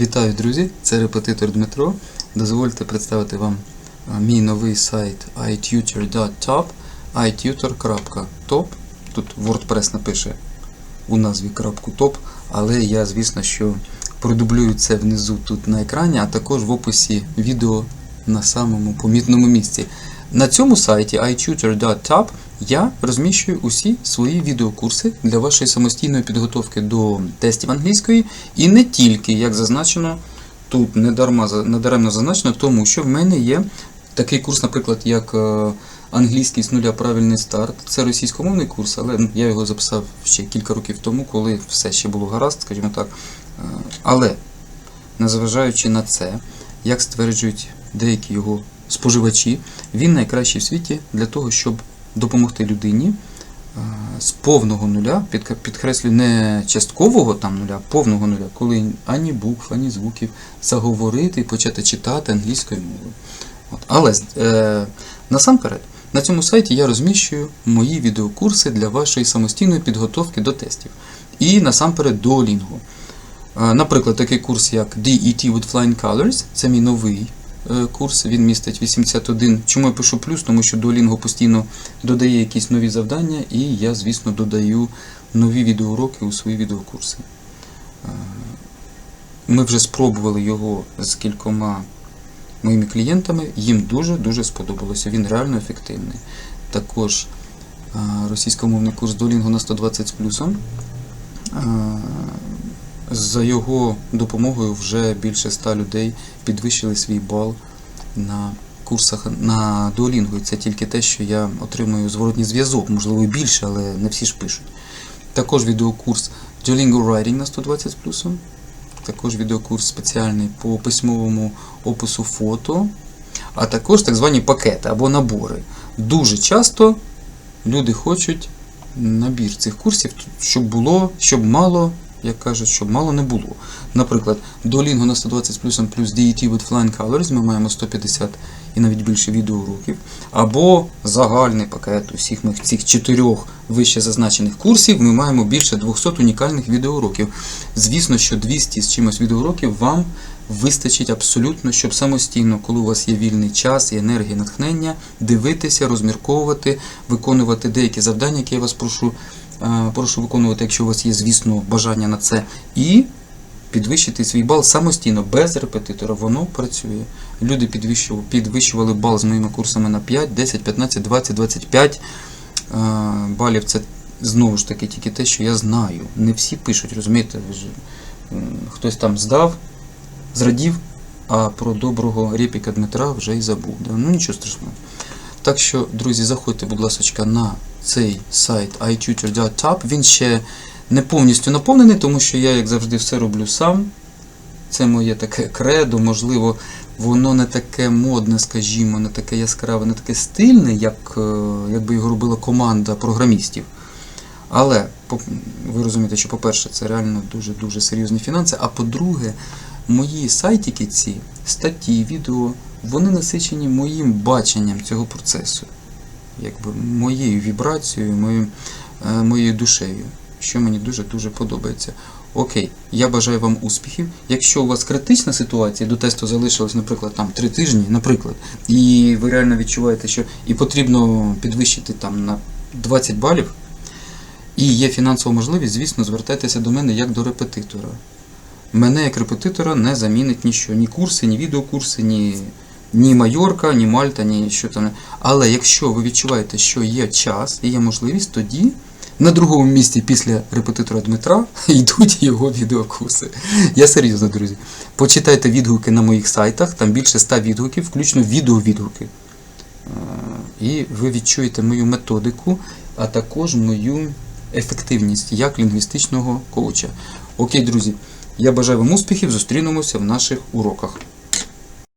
Вітаю, друзі! Це репетитор Дмитро. Дозвольте представити вам мій новий сайт itutor.top itutor.top. Тут WordPress напише у назві крапку .top, але я, звісно, що продублюю це внизу тут на екрані, а також в описі відео на самому помітному місці. На цьому сайті itutor.top я розміщую усі свої відеокурси для вашої самостійної підготовки до тестів англійської і не тільки, як зазначено, тут недарма, недаремно зазначено, тому що в мене є такий курс, наприклад, як е, англійський з нуля правильний старт. Це російськомовний курс, але ну, я його записав ще кілька років тому, коли все ще було гаразд, скажімо так. Е, Але, незважаючи на це, як стверджують деякі його споживачі, він найкращий в світі для того, щоб допомогти людині е, з повного нуля, підк- підкреслюю, не часткового там нуля, а повного нуля, коли ані букв, ані звуків заговорити і почати читати англійською мовою. От. Але е, насамперед, на цьому сайті я розміщую мої відеокурси для вашої самостійної підготовки до тестів. І насамперед до Duolingo. Е, Наприклад, такий курс, як DET with Flying Colors, це мій новий курс, він містить 81. Чому я пишу плюс? Тому що Duolingo постійно додає якісь нові завдання, і я, звісно, додаю нові відеоуроки у свої відеокурси. Е, Ми вже спробували його з кількома моїми клієнтами, їм дуже-дуже сподобалося. Він реально ефективний. Також е, російськомовний курс Duolingo на 120 з плюсом. За його допомогою вже більше ста людей підвищили свій бал на курсах на Duolingo. Це тільки те, що я отримую зворотній зв'язок, можливо більше, але не всі ж пишуть. Також відеокурс Duolingo Writing на 120 з плюсом. Також відеокурс спеціальний по письмовому опису фото, а також так звані пакети або набори. Дуже часто люди хочуть набір цих курсів, щоб було, щоб мало, як кажуть, щоб мало не було. Наприклад, Duolingo на 120 з плюсом плюс DET with Flying Colors ми маємо 150 і навіть більше відеоуроків, або загальний пакет усіх ми цих чотирьох вище зазначених курсів ми маємо більше 200 унікальних відеоуроків. Звісно, що 200 з чимось відеоуроків вам вистачить абсолютно, щоб самостійно, коли у вас є вільний час і енергія, натхнення, дивитися, розмірковувати, виконувати деякі завдання, які я вас прошу, прошу виконувати, якщо у вас є, звісно, бажання на це. І підвищити свій бал самостійно, без репетитора. Воно працює. Люди підвищували, підвищували бал з моїми курсами на 5, 10, 15, 20, 25 е, балів. Це знову ж таки тільки те, що я знаю. Не всі пишуть, розумієте? Хтось там здав, зрадів, а про доброго репіка Дмитра вже й забув. Ну нічого страшного. Так що, друзі, заходьте, будь ласка, на цей сайт itutor.top. Він ще не повністю наповнений, тому що я, як завжди, все роблю сам. Це моє таке кредо, можливо, воно не таке модне, скажімо, не таке яскраве, не таке стильне, як е, якби його робила команда програмістів. Але ви розумієте, що, по-перше, це реально дуже-дуже серйозні фінанси. А по-друге, мої сайтики ці, статті, відео, вони насичені моїм баченням цього процесу, якби моєю вібрацією, моєю, е, моєю душею, що мені дуже-дуже подобається. Окей, я бажаю вам успіхів. Якщо у вас критична ситуація, до тесту залишилось, наприклад, там 3 тижні, наприклад, і ви реально відчуваєте, що і потрібно підвищити там на 20 балів, і є фінансова можливість, звісно, звертайтеся до мене як до репетитора. Мене як репетитора не замінить ніщо, ні курси, ні відеокурси, ні, ні Майорка, ні Мальта, ні що там. Але якщо ви відчуваєте, що є час і є можливість, тоді на другому місці після репетитора Дмитра йдуть його відеокурси. Я серйозно, друзі. Почитайте відгуки на моїх сайтах, там більше 100 відгуків, включно відеовідгуки. Е, І ви відчуєте мою методику, а також мою ефективність як лінгвістичного коуча. Окей, друзі, я бажаю вам успіхів, зустрінемося в наших уроках.